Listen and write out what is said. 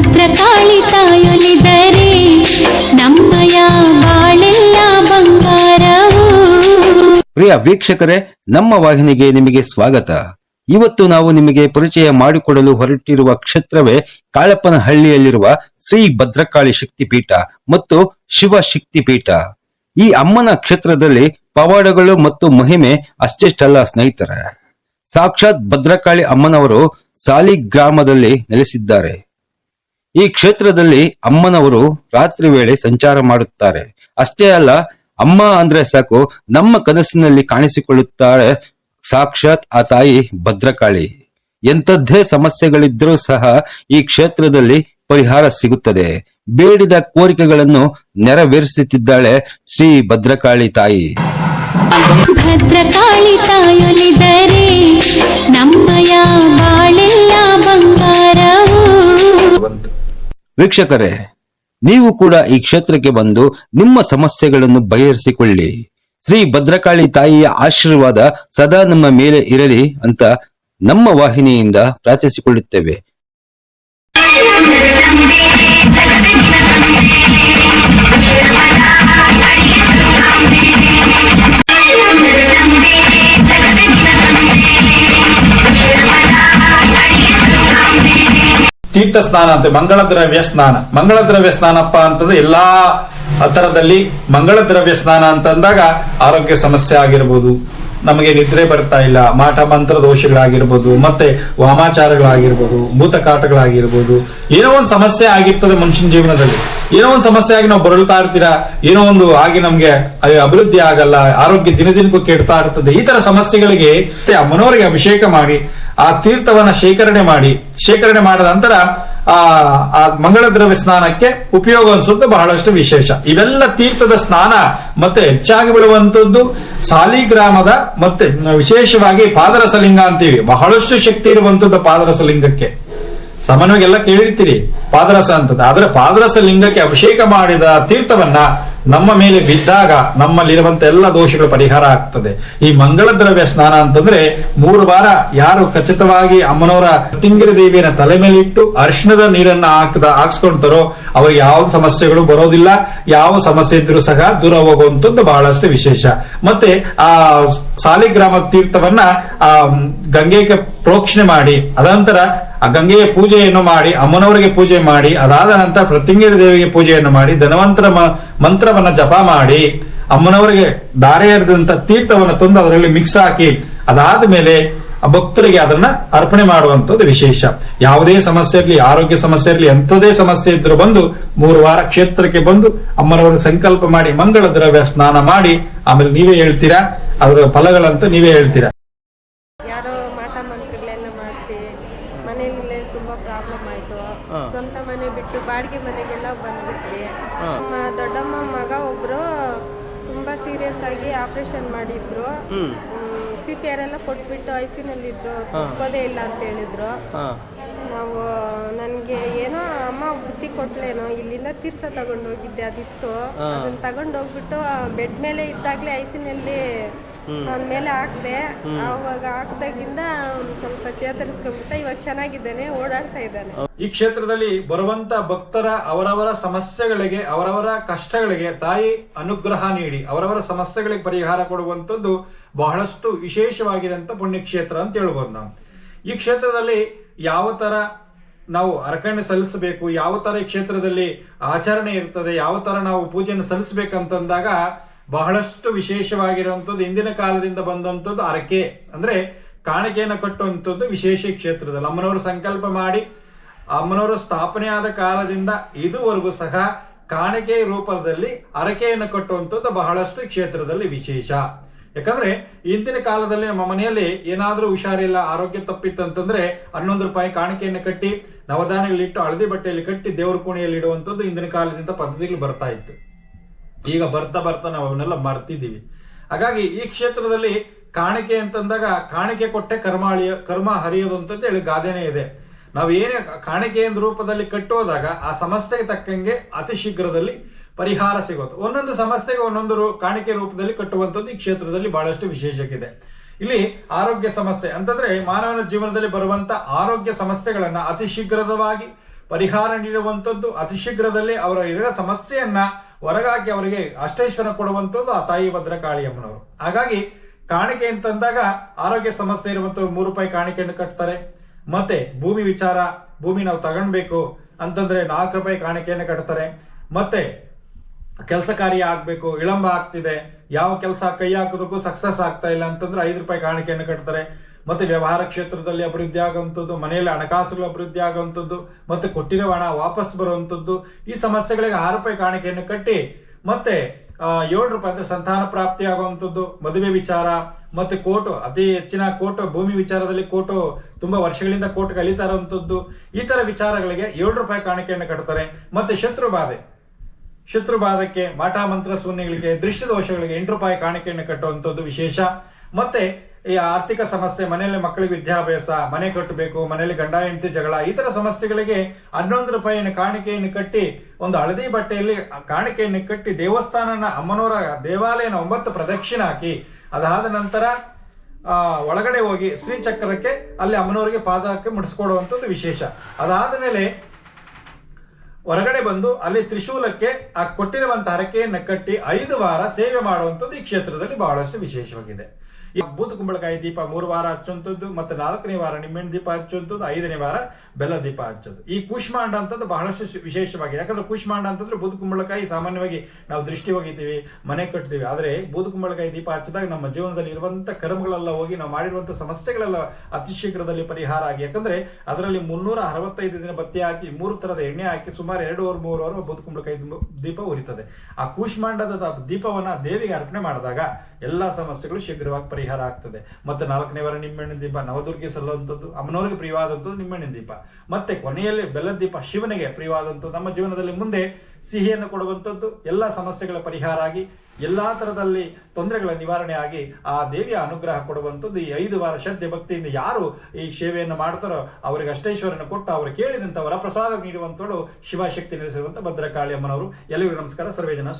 ಭದ್ರಕಾಳಿ ನಮ್ಮಯ ಬಾಳೆಲ್ಲ ಬಂಗಾರವು. ಪ್ರಿಯ ವೀಕ್ಷಕರೇ, ನಮ್ಮ ವಾಹಿನಿಗೆ ನಿಮಗೆ ಸ್ವಾಗತ. ಇವತ್ತು ನಾವು ನಿಮಗೆ ಪರಿಚಯ ಮಾಡಿಕೊಡಲು ಹೊರಟಿರುವ ಕ್ಷೇತ್ರವೇ ಕಾಳಪ್ಪನಹಳ್ಳಿಯಲ್ಲಿರುವ ಶ್ರೀ ಭದ್ರಕಾಳಿ ಶಕ್ತಿಪೀಠ ಮತ್ತು ಶಿವ ಶಕ್ತಿಪೀಠ. ಈ ಅಮ್ಮನ ಕ್ಷೇತ್ರದಲ್ಲಿ ಪವಾಡಗಳು ಮತ್ತು ಮಹಿಮೆ ಅಷ್ಟೆಷ್ಟಲ್ಲ ಸ್ನೇಹಿತರೆ. ಸಾಕ್ಷಾತ್ ಭದ್ರಕಾಳಿ ಅಮ್ಮನವರು ಸಾಲಿ ಗ್ರಾಮದಲ್ಲಿ ನೆಲೆಸಿದ್ದಾರೆ. ಈ ಕ್ಷೇತ್ರದಲ್ಲಿ ಅಮ್ಮನವರು ರಾತ್ರಿ ವೇಳೆ ಸಂಚಾರ ಮಾಡುತ್ತಾರೆ. ಅಷ್ಟೇ ಅಲ್ಲ, ಅಮ್ಮ ಅಂದ್ರೆ ಸಾಕು, ನಮ್ಮ ಕನಸಿನಲ್ಲಿ ಕಾಣಿಸಿಕೊಳ್ಳುತ್ತಾಳೆ ಸಾಕ್ಷಾತ್ ಆ ತಾಯಿ ಭದ್ರಕಾಳಿ. ಎಂಥದ್ದೇ ಸಮಸ್ಯೆಗಳಿದ್ರೂ ಸಹ ಈ ಕ್ಷೇತ್ರದಲ್ಲಿ ಪರಿಹಾರ ಸಿಗುತ್ತದೆ. ಬೇಡಿದ ಕೋರಿಕೆಗಳನ್ನು ನೆರವೇರಿಸುತ್ತಿದ್ದಾಳೆ ಶ್ರೀ ಭದ್ರಕಾಳಿ ತಾಯಿ. ಭದ್ರಕಾಳಿ ತಾಯೊಲಿದರೆ ವೀಕ್ಷಕರೇ, ನೀವು ಕೂಡ ಈ ಕ್ಷೇತ್ರಕ್ಕೆ ಬಂದು ನಿಮ್ಮ ಸಮಸ್ಯೆಗಳನ್ನು ಬಗೆಹರಿಸಿಕೊಳ್ಳಿ. ಶ್ರೀ ಭದ್ರಕಾಳಿ ತಾಯಿಯ ಆಶೀರ್ವಾದ ಸದಾ ನಮ್ಮ ಮೇಲೆ ಇರಲಿ ಅಂತ ನಮ್ಮ ವಾಹಿನಿಯಿಂದ ಪ್ರಾರ್ಥಿಸಿಕೊಳ್ಳುತ್ತೇವೆ. ತೀರ್ಥ ಸ್ನಾನ ಅಂತ ಮಂಗಳ ದ್ರವ್ಯ ಸ್ನಾನ. ಮಂಗಳ ದ್ರವ್ಯ ಸ್ನಾನಪ್ಪ ಅಂತಂದ್ರೆ ಎಲ್ಲಾ ಹತ್ತರದಲ್ಲಿ ಮಂಗಳ ದ್ರವ್ಯ ಸ್ನಾನ ಅಂತಂದಾಗ ಆರೋಗ್ಯ ಸಮಸ್ಯೆ ಆಗಿರ್ಬೋದು. ನಮಗೆ ನಿದ್ರೆ ಬರ್ತಾ ಇಲ್ಲ. ಮಾಟ ಮಂತ್ರ ದೋಷಗಳಾಗಿರ್ಬೋದು, ಮತ್ತೆ ವಾಮಾಚಾರಗಳಾಗಿರ್ಬೋದು, ಭೂತಕಾಟಗಳಾಗಿರ್ಬೋದು, ಏನೋ ಒಂದು ಸಮಸ್ಯೆ ಆಗಿರ್ತದೆ ಮನುಷ್ಯನ ಜೀವನದಲ್ಲಿ. ಏನೋ ಒಂದು ಸಮಸ್ಯೆ ಆಗಿ ನಾವು ಬರಳ್ತಾ ಇರ್ತೀರಾ? ಏನೋ ಒಂದು ಆಗಿ ನಮ್ಗೆ ಅಭಿವೃದ್ಧಿ ಆಗಲ್ಲ, ಆರೋಗ್ಯ ದಿನ ದಿನಕ್ಕೂ ಕೆಡ್ತಾ ಇರ್ತದೆ. ಈ ತರ ಸಮಸ್ಯೆಗಳಿಗೆ ಮನೋರಿಗೆ ಅಭಿಷೇಕ ಮಾಡಿ, ಆ ತೀರ್ಥವನ್ನ ಶೇಖರಣೆ ಮಾಡಿ, ಶೇಖರಣೆ ಮಾಡಿದ ನಂತರ ಆ ಮಂಗಳ ದ್ರವ್ಯ ಸ್ನಾನಕ್ಕೆ ಉಪಯೋಗ ಅನ್ಸುತ್ತೆ ಬಹಳಷ್ಟು ವಿಶೇಷ. ಇವೆಲ್ಲ ತೀರ್ಥದ ಸ್ನಾನ, ಮತ್ತೆ ಹೆಚ್ಚಾಗಿ ಬಿಡುವಂತದ್ದು ಸಾಲಿಗ್ರಾಮದ, ಮತ್ತೆ ವಿಶೇಷವಾಗಿ ಪಾದರಸಲಿಂಗ ಅಂತೀವಿ. ಬಹಳಷ್ಟು ಶಕ್ತಿ ಇರುವಂತದ್ದು ಪಾದರಸಲಿಂಗಕ್ಕೆ. ಸಾಮಾನ್ಯವಾಗಿ ಎಲ್ಲ ಕೇಳಿರ್ತೀರಿ, ಪಾದರಸ ಅಂತದ್ದು. ಆದ್ರೆ ಪಾದರಸ ಲಿಂಗಕ್ಕೆ ಅಭಿಷೇಕ ಮಾಡಿದ ತೀರ್ಥವನ್ನ ನಮ್ಮ ಮೇಲೆ ಬಿದ್ದಾಗ ನಮ್ಮಲ್ಲಿರುವಂತ ಎಲ್ಲ ದೋಷಗಳು ಪರಿಹಾರ ಆಗ್ತದೆ. ಈ ಮಂಗಳ ದ್ರವ್ಯ ಸ್ನಾನ ಅಂತಂದ್ರೆ ಮೂರು ವಾರ ಯಾರು ಖಚಿತವಾಗಿ ಅಮ್ಮನವರ ತಿಂಗಿರ ದೇವಿಯನ್ನ ತಲೆ ಮೇಲೆ ಇಟ್ಟು ಅರಿಶಿಣದ ನೀರನ್ನ ಹಾಕದ, ಹಾಕ್ಸ್ಕೊಂತಾರೋ ಅವ್ರಿಗೆ ಯಾವ ಸಮಸ್ಯೆಗಳು ಬರೋದಿಲ್ಲ. ಯಾವ ಸಮಸ್ಯೆ ಇದ್ರೂ ಸಹ ದೂರ ಹೋಗುವಂತದ್ದು ಬಹಳಷ್ಟು ವಿಶೇಷ. ಮತ್ತೆ ಆ ಸಾಲಿಗ್ರಾಮ ತೀರ್ಥವನ್ನ ಆ ಗಂಗೆಗೆ ಪ್ರೋಕ್ಷಣೆ ಮಾಡಿ, ಅದಂತರ ಆ ಗಂಗೆಯ ಪೂಜೆಯನ್ನು ಮಾಡಿ, ಅಮ್ಮನವರಿಗೆ ಪೂಜೆ ಮಾಡಿ, ಅದಾದ ನಂತರ ಪ್ರತಿಂಗಿರ ದೇವಿಗೆ ಪೂಜೆಯನ್ನು ಮಾಡಿ, ಧನವಂತರ ಮಂತ್ರವನ್ನ ಜಪ ಮಾಡಿ, ಅಮ್ಮನವರಿಗೆ ಧಾರೆ ಎರೆದಂತ ತೀರ್ಥವನ್ನು ತಂದು ಅದರಲ್ಲಿ ಮಿಕ್ಸ್ ಹಾಕಿ, ಅದಾದ ಮೇಲೆ ಆ ಭಕ್ತರಿಗೆ ಅದನ್ನ ಅರ್ಪಣೆ ಮಾಡುವಂತದ್ದು ವಿಶೇಷ. ಯಾವುದೇ ಸಮಸ್ಯೆ ಇರಲಿ, ಆರೋಗ್ಯ ಸಮಸ್ಯೆ ಇರಲಿ, ಎಂಥದೇ ಸಮಸ್ಯೆ ಇದ್ರೂ ಬಂದು ಮೂರು ವಾರ ಕ್ಷೇತ್ರಕ್ಕೆ ಬಂದು ಅಮ್ಮನವರ ಸಂಕಲ್ಪ ಮಾಡಿ, ಮಂಗಳ ದ್ರವ್ಯ ಸ್ನಾನ ಮಾಡಿ, ಆಮೇಲೆ ನೀವೇ ಹೇಳ್ತೀರಾ? ಅದರ ಫಲಗಳಂತ ನೀವೇ ಹೇಳ್ತೀರಾ ಯಾರೋ ಮಾಟ ಮಂತ್ರಗಳೆಲ್ಲ ಮಾಡಿಸಿ ಮನೆಯಲ್ಲೇ ತುಂಬಾ ಪ್ರಾಬ್ಲಮ್ ಆಯ್ತು. ಸ್ವಂತ ಮನೆ ಬಿಟ್ಟು ಬಾಡಿಗೆ ಮನೆಗೆಲ್ಲ ಬಂದ್ಬಿಟ್ವಿ. ನಮ್ಮ ದೊಡ್ಡಮ್ಮ ಮಗ ಒಬ್ರು ತುಂಬಾ ಸೀರಿಯಸ್ ಆಗಿ ಆಪರೇಷನ್ ಮಾಡಿದ್ರು. ಸಿ ಪಿ ಆರ್ ಎಲ್ಲ ಕೊಟ್ಬಿಟ್ಟು ಐಸಿನಲ್ಲಿದ್ರು. ಇದ್ರು ತಪ್ಪೋದೇ ಇಲ್ಲ ಅಂತ ಹೇಳಿದ್ರು. ನಾವು ನನಗೆ ಏನೋ ಅಮ್ಮ ಬುದ್ಧಿ ಕೊಟ್ಲೇನೋ ಇಲ್ಲಿಂದ ತೀರ್ಥ ತಗೊಂಡೋಗಿದ್ದೆ ಅದಿತ್ತು. ಅದನ್ನ ತಗೊಂಡೋಗ್ಬಿಟ್ಟು ಬೆಡ್ ಮೇಲೆ ಇದ್ದಾಗ್ಲೇ ಐಸಿನಲ್ಲಿ ಅವನ ಮೇಲೆ ಹಾಕ್ದೆ. ಅವಾಗ ಹಾಕ್ದಾಗಿಂದ ಸ್ವಲ್ಪ ಚೇತರಿಸ್ಕೊಂಡ್ಬಿಟ್ಟ ಇವಾಗ ಚೆನ್ನಾಗಿದ್ದಾನೆ, ಓಡಾಡ್ತಾ ಇದ್ದಾನೆ. ಈ ಕ್ಷೇತ್ರದಲ್ಲಿ ಬರುವಂತ ಭಕ್ತರ ಅವರವರ ಸಮಸ್ಯೆಗಳಿಗೆ, ಅವರವರ ಕಷ್ಟಗಳಿಗೆ ತಾಯಿ ಅನುಗ್ರಹ ನೀಡಿ, ಅವರವರ ಸಮಸ್ಯೆಗಳಿಗೆ ಪರಿಹಾರ ಕೊಡುವಂತದ್ದು ಬಹಳಷ್ಟು ವಿಶೇಷವಾಗಿರಂತ ಪುಣ್ಯಕ್ಷೇತ್ರ ಅಂತ ಹೇಳ್ಬೋದು ನಾವು. ಈ ಕ್ಷೇತ್ರದಲ್ಲಿ ಯಾವ ತರ ನಾವು ಅರ್ಕಣೆ ಸಲ್ಲಿಸಬೇಕು, ಯಾವ ತರ ಈ ಕ್ಷೇತ್ರದಲ್ಲಿ ಆಚರಣೆ ಇರ್ತದೆ, ಯಾವ ತರ ನಾವು ಪೂಜೆಯನ್ನು ಸಲ್ಲಿಸಬೇಕಂತಂದಾಗ ಬಹಳಷ್ಟು ವಿಶೇಷವಾಗಿರುವಂಥದ್ದು, ಇಂದಿನ ಕಾಲದಿಂದ ಬಂದಂಥದ್ದು ಅರಕೆ. ಅಂದ್ರೆ ಕಾಣಿಕೆಯನ್ನು ಕಟ್ಟುವಂಥದ್ದು ವಿಶೇಷ ಕ್ಷೇತ್ರದಲ್ಲಿ. ಅಮ್ಮನವರು ಸಂಕಲ್ಪ ಮಾಡಿ, ಅಮ್ಮನವರು ಸ್ಥಾಪನೆಯಾದ ಕಾಲದಿಂದ ಇದುವರೆಗೂ ಸಹ ಕಾಣಿಕೆ ರೂಪದಲ್ಲಿ ಅರಕೆಯನ್ನು ಕಟ್ಟುವಂಥದ್ದು ಬಹಳಷ್ಟು ಕ್ಷೇತ್ರದಲ್ಲಿ ವಿಶೇಷ. ಯಾಕಂದ್ರೆ ಇಂದಿನ ಕಾಲದಲ್ಲಿ ನಮ್ಮ ಮನೆಯಲ್ಲಿ ಏನಾದರೂ ಹುಷಾರಿಲ್ಲ, ಆರೋಗ್ಯ ತಪ್ಪಿತ್ತಂತಂದ್ರೆ ಹನ್ನೊಂದು ರೂಪಾಯಿ ಕಾಣಿಕೆಯನ್ನು ಕಟ್ಟಿ, ನವಧಾನ್ಯಗಳಿಟ್ಟು, ಹಳದಿ ಬಟ್ಟೆಯಲ್ಲಿ ಕಟ್ಟಿ ದೇವರ ಕೋಣೆಯಲ್ಲಿ ಇಡುವಂಥದ್ದು ಇಂದಿನ ಕಾಲದಿಂದ ಪದ್ಧತಿಗಳು ಬರ್ತಾ ಇತ್ತು. ಈಗ ಬರ್ತಾ ಬರ್ತಾ ನಾವು ಅವನ್ನೆಲ್ಲ ಮರ್ತಿದ್ದೀವಿ. ಹಾಗಾಗಿ ಈ ಕ್ಷೇತ್ರದಲ್ಲಿ ಕಾಣಿಕೆ ಅಂತಂದಾಗ ಕಾಣಿಕೆ ಕೊಟ್ಟೆ ಕರ್ಮಾಳಿಯ ಕರ್ಮ ಹರಿಯೋದು ಅಂತ ಹೇಳಿ ಗಾದೆನೇ ಇದೆ. ನಾವು ಏನೇ ಕಾಣಿಕೆ ರೂಪದಲ್ಲಿ ಕಟ್ಟೋದಾಗ ಆ ಸಮಸ್ಯೆಗೆ ತಕ್ಕಂಗೆ ಅತಿ ಶೀಘ್ರದಲ್ಲಿ ಪರಿಹಾರ ಸಿಗೋದು. ಒಂದೊಂದು ಸಮಸ್ಯೆಗೆ ಒಂದೊಂದು ರೂ- ಕಾಣಿಕೆ ರೂಪದಲ್ಲಿ ಕಟ್ಟುವಂಥದ್ದು ಈ ಕ್ಷೇತ್ರದಲ್ಲಿ ಬಹಳಷ್ಟು ವಿಶೇಷಕ್ಕಿದೆ. ಇಲ್ಲಿ ಆರೋಗ್ಯ ಸಮಸ್ಯೆ ಅಂತಂದ್ರೆ ಮಾನವನ ಜೀವನದಲ್ಲಿ ಬರುವಂತ ಆರೋಗ್ಯ ಸಮಸ್ಯೆಗಳನ್ನ ಅತಿ ಶೀಘ್ರದವಾಗಿ ಪರಿಹಾರ ನೀಡುವಂಥದ್ದು ಅತಿ ಶೀಘ್ರದಲ್ಲಿ ಅವರ ಇರೋ ಸಮಸ್ಯೆಯನ್ನ ಹೊರಗಾಕಿ ಅವರಿಗೆ ಅಷ್ಟೇಶ್ವರ ಕೊಡುವಂಥದ್ದು ಆ ತಾಯಿ ಭದ್ರಕಾಳಿಯಮ್ಮನವರು. ಹಾಗಾಗಿ ಕಾಣಿಕೆ ಅಂತಂದಾಗ ಆರೋಗ್ಯ ಸಮಸ್ಯೆ ಇರುವಂಥ ಮೂರು ರೂಪಾಯಿ ಕಾಣಿಕೆಯನ್ನು ಕಟ್ತಾರೆ. ಮತ್ತೆ ಭೂಮಿ ವಿಚಾರ, ಭೂಮಿ ನಾವು ತಗೊಳ್ಬೇಕು ಅಂತಂದ್ರೆ ನಾಲ್ಕು ರೂಪಾಯಿ ಕಾಣಿಕೆಯನ್ನು ಕಟ್ತಾರೆ. ಮತ್ತೆ ಕೆಲಸ ಕಾರ್ಯ ಆಗ್ಬೇಕು, ವಿಳಂಬ ಆಗ್ತಿದೆ. ಯಾವ ಕೆಲಸ ಕೈ ಹಾಕೋದಕ್ಕೂ ಸಕ್ಸಸ್ ಆಗ್ತಾ ಇಲ್ಲ ಅಂತಂದ್ರೆ ಐದು ರೂಪಾಯಿ ಕಾಣಿಕೆಯನ್ನು ಕಟ್ತಾರೆ. ಮತ್ತೆ ವ್ಯವಹಾರ ಕ್ಷೇತ್ರದಲ್ಲಿ ಅಭಿವೃದ್ಧಿ ಆಗುವಂಥದ್ದು, ಮನೆಯಲ್ಲಿ ಹಣಕಾಸುಗಳು ಅಭಿವೃದ್ಧಿ ಆಗುವಂಥದ್ದು, ಮತ್ತು ಕೊಟ್ಟಿರೋ ಹಣ ವಾಪಸ್ ಬರುವಂಥದ್ದು, ಈ ಸಮಸ್ಯೆಗಳಿಗೆ ಆರು ರೂಪಾಯಿ ಕಾಣಿಕೆಯನ್ನು ಕಟ್ಟಿ, ಮತ್ತೆ ಏಳು ರೂಪಾಯಿ ಅಂದರೆ ಸಂತಾನ ಪ್ರಾಪ್ತಿ ಆಗುವಂಥದ್ದು, ಮದುವೆ ವಿಚಾರ, ಮತ್ತೆ ಕೋರ್ಟು ಅತಿ ಹೆಚ್ಚಿನ ಕೋಟು, ಭೂಮಿ ವಿಚಾರದಲ್ಲಿ ಕೋರ್ಟು ತುಂಬಾ ವರ್ಷಗಳಿಂದ ಕೋರ್ಟ್ ಕಲಿತಾ ಇರುವಂತದ್ದು ಈ ಥರ ವಿಚಾರಗಳಿಗೆ ಏಳು ರೂಪಾಯಿ ಕಾಣಿಕೆಯನ್ನು ಕಟ್ತಾರೆ. ಮತ್ತೆ ಶತ್ರು ಬಾಧೆ. ಶತ್ರು ಬಾಧಕ್ಕೆ ಮಾಟ ಮಂತ್ರ ಶೂನ್ಯಗಳಿಗೆ, ದೃಷ್ಟಿ ದೋಷಗಳಿಗೆ ಎಂಟು ರೂಪಾಯಿ ಕಾಣಿಕೆಯನ್ನು ಕಟ್ಟುವಂಥದ್ದು ವಿಶೇಷ. ಮತ್ತೆ ಈ ಆರ್ಥಿಕ ಸಮಸ್ಯೆ, ಮನೆಯಲ್ಲಿ ಮಕ್ಕಳಿಗೆ ವಿದ್ಯಾಭ್ಯಾಸ, ಮನೆ ಕಟ್ಟಬೇಕು, ಮನೆಯಲ್ಲಿ ಗಂಡ, ಹೆಂಡತಿ ಜಗಳ, ಈ ತರ ಸಮಸ್ಯೆಗಳಿಗೆ ಹನ್ನೊಂದು ರೂಪಾಯಿನ ಕಾಣಿಕೆಯನ್ನು ಕಟ್ಟಿ, ಒಂದು ಹಳದಿ ಬಟ್ಟೆಯಲ್ಲಿ ಕಾಣಿಕೆಯನ್ನು ಕಟ್ಟಿ ದೇವಸ್ಥಾನನ ಅಮ್ಮನವರ ದೇವಾಲಯನ ಒಂಬತ್ತು ಪ್ರದಕ್ಷಿಣೆ ಹಾಕಿ, ಅದಾದ ನಂತರ ಒಳಗಡೆ ಹೋಗಿ ಶ್ರೀಚಕ್ರಕ್ಕೆ ಅಲ್ಲಿ ಅಮ್ಮನವರಿಗೆ ಪಾದಕ್ಕೆ ಮುಡಿಸ್ಕೊಡುವಂಥದ್ದು ವಿಶೇಷ. ಅದಾದ ಮೇಲೆ ಹೊರಗಡೆ ಬಂದು ಅಲ್ಲಿ ತ್ರಿಶೂಲಕ್ಕೆ ಆ ಕೊಟ್ಟಿರುವಂತಹ ಹರಕೆಯನ್ನು ಕಟ್ಟಿ ಐದು ವಾರ ಸೇವೆ ಮಾಡುವಂಥದ್ದು ಈ ಕ್ಷೇತ್ರದಲ್ಲಿ ಬಹಳಷ್ಟು ವಿಶೇಷವಾಗಿದೆ. ಈ ಬೂತ್ ಕುಂಬಳಕಾಯಿ ದೀಪ ಮೂರು ವಾರ ಹಚ್ಚುವಂಥದ್ದು ಮತ್ತೆ ನಾಲ್ಕನೇ ವಾರ ನಿಮ್ಮ ದೀಪ ಹಚ್ಚುವಂಥದ್ದು, ಐದನೇ ವಾರ ಬೆಲ್ಲ ದೀಪ ಹಚ್ಚೋದು. ಈ ಕೂಷ್ಮಾಂಡ ಅಂತದ್ದು ಬಹಳಷ್ಟು ವಿಶೇಷವಾಗಿ ಯಾಕಂದ್ರೆ ಕೂಷ್ಮಾಂಡ ಅಂತಂದ್ರೆ ಬೂತ್ ಕುಂಬಳಕಾಯಿ ಸಾಮಾನ್ಯವಾಗಿ ನಾವು ದೃಷ್ಟಿ ಹೋಗಿತೀವಿ ಮನೆ ಕಟ್ತೀವಿ. ಆದ್ರೆ ಬೂತ್ ಕುಂಬಳಕಾಯಿ ದೀಪ ಹಚ್ಚಿದಾಗ ನಮ್ಮ ಜೀವನದಲ್ಲಿ ಇರುವಂತ ಕರ್ಮಗಳೆಲ್ಲ ಹೋಗಿ ನಾವು ಮಾಡಿರುವಂತ ಸಮಸ್ಯೆಗಳೆಲ್ಲ ಅತಿ ಶೀಘ್ರದಲ್ಲಿ ಪರಿಹಾರ ಆಗಿ. ಯಾಕಂದ್ರೆ ಅದರಲ್ಲಿ ಮುನ್ನೂರ ಅರವತ್ತೈದು ದಿನ ಬತ್ತಿ ಹಾಕಿ, ಮೂರು ತರದ ಎಣ್ಣೆ ಹಾಕಿ ಸುಮಾರು ಎರಡೂವರೆ ಮೂರು ವಾರ ಬೂತ್ ಕುಂಬಳಕಾಯಿ ದೀಪ ಉರಿತದೆ. ಆ ಕೂಷ್ಮಾಂಡದ ದೀಪವನ್ನ ದೇವಿಗೆ ಅರ್ಪಣೆ ಮಾಡಿದಾಗ ಎಲ್ಲಾ ಸಮಸ್ಯೆಗಳು ಶೀಘ್ರವಾಗಿ ಪರಿಹಾರ ಆಗ್ತದೆ. ಮತ್ತೆ ನಾಲ್ಕನೇ ವಾರ ನಿಮ್ಮೆಣ್ಣಿನ ದೀಪ, ನವದುರ್ಗೆ ಸಲ್ಲುವಂಥದ್ದು, ಅಮ್ಮನವರಿಗೆ ಪ್ರಿಯವಾದಂಥದ್ದು ನಿಮ್ಮೆಣ್ಣಿನ ದೀಪ. ಮತ್ತೆ ಕೊನೆಯಲ್ಲಿ ಬೆಲ್ಲದ ದೀಪ, ಶಿವನಿಗೆ ಪ್ರಿಯವಾದಂಥದ್ದು, ನಮ್ಮ ಜೀವನದಲ್ಲಿ ಮುಂದೆ ಸಿಹಿಯನ್ನು ಕೊಡುವಂಥದ್ದು, ಎಲ್ಲ ಸಮಸ್ಯೆಗಳ ಪರಿಹಾರ ಆಗಿ, ಎಲ್ಲಾ ತರದಲ್ಲಿ ತೊಂದರೆಗಳ ನಿವಾರಣೆ ಆಗಿ, ಆ ದೇವಿಯ ಅನುಗ್ರಹ ಕೊಡುವಂಥದ್ದು ಈ ಐದು ವಾರ ಶ್ರದ್ಧೆ ಭಕ್ತಿಯಿಂದ ಯಾರು ಈ ಸೇವೆಯನ್ನು ಮಾಡ್ತಾರೋ ಅವರಿಗೆ ಅಷ್ಟೇಶ್ವರನ ಕೊಟ್ಟು ಅವರು ಕೇಳಿದಂತ ವರಪ್ರಸಾದ ನೀಡುವಂಥಳು ಶಿವಶಕ್ತಿ ನೆಲೆಸಿರುವಂತ ಭದ್ರಕಾಳಿ ಅಮ್ಮನವರು. ಎಲ್ಲರಿಗೂ ನಮಸ್ಕಾರ. ಸರ್ವೇ ಜನ